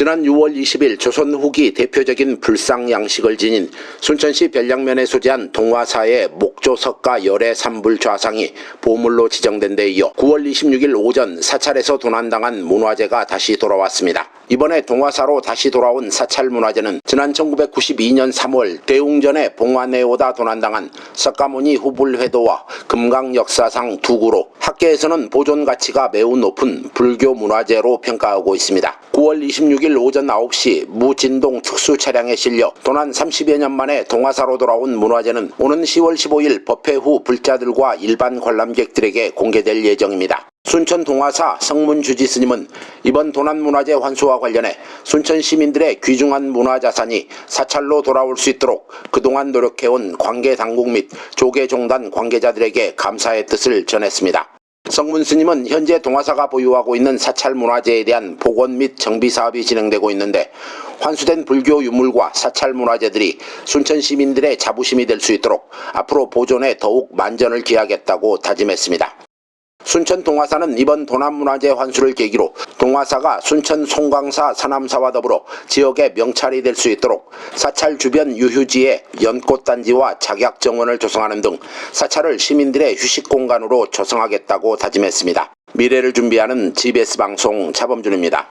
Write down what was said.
지난 6월 20일 조선 후기 대표적인 불상 양식을 지닌 순천시 별량면에 소재한 동화사의 목조석가 열애 산불 좌상이 보물로 지정된 데 이어 9월 26일 오전 사찰에서 도난당한 문화재가 다시 돌아왔습니다. 이번에 동화사로 다시 돌아온 사찰 문화재는 지난 1992년 3월 대웅전에 봉화내에 오다 도난당한 석가모니 후불회도와 금강 역사상 두 구로 학계에서는 보존 가치가 매우 높은 불교 문화재로 평가하고 있습니다. 9월 26일 오전 9시 무진동 특수 차량에 실려 도난 30여 년 만에 동화사로 돌아온 문화재는 오는 10월 15일 법회 후 불자들과 일반 관람객들에게 공개될 예정입니다. 순천 동화사 성문 주지 스님은 이번 도난 문화재 환수와 관련해 순천 시민들의 귀중한 문화자산이 사찰로 돌아올 수 있도록 그동안 노력해온 관계 당국 및 조계종단 관계자들에게 감사의 뜻을 전했습니다. 성문 스님은 현재 동화사가 보유하고 있는 사찰 문화재에 대한 복원 및 정비 사업이 진행되고 있는데 환수된 불교 유물과 사찰 문화재들이 순천 시민들의 자부심이 될 수 있도록 앞으로 보존에 더욱 만전을 기하겠다고 다짐했습니다. 순천 동화사는 이번 도난문화재 환수를 계기로 동화사가 순천 송광사 사남사와 더불어 지역의 명찰이 될 수 있도록 사찰 주변 유휴지에 연꽃단지와 작약 정원을 조성하는 등 사찰을 시민들의 휴식 공간으로 조성하겠다고 다짐했습니다. 미래를 준비하는 GBS 방송 차범준입니다.